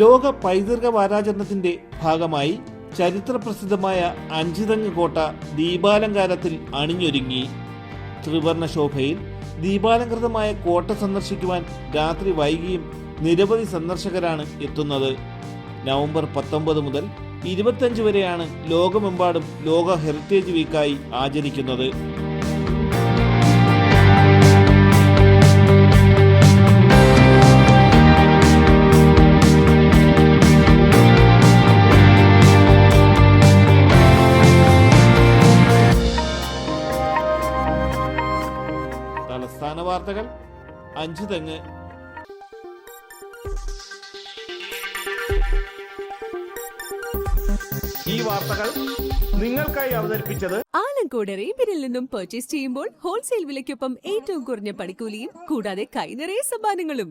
ലോക പൈതൃക വാരാചരണത്തിന്റെ ഭാഗമായി ചരിത്രപ്രസിദ്ധമായ അഞ്ചുതങ്ങ് കോട്ട ദീപാലങ്കാരത്തിൽ അണിഞ്ഞൊരുങ്ങി. ത്രിവർണ ശോഭയിൽ ദീപാലങ്കൃതമായ കോട്ട സന്ദർശിക്കുവാൻ രാത്രി വൈകിയും നിരവധി സന്ദർശകരാണ് എത്തുന്നത്. നവംബർ പത്തൊമ്പത് മുതൽ ഇരുപത്തഞ്ച് വരെയാണ് ലോകമെമ്പാടും ലോക ഹെറിറ്റേജ് വീക്കായി ആചരിക്കുന്നത്. തലസ്ഥാന വാർത്തകൾ അഞ്ചു തെങ്ങ്. ഈ വാർത്തകൾ നിങ്ങൾക്കായി അവതരിപ്പിച്ചത് ആലങ്കോട് റേബിനിൽ നിന്നും പർച്ചേസ് ചെയ്യുമ്പോൾ ഹോൾസെയിൽ വിലയ്ക്കൊപ്പം ഏറ്റവും കുറഞ്ഞ പണിക്കൂലിയും കൂടാതെ കൈനിറയ സമ്മാനങ്ങളും.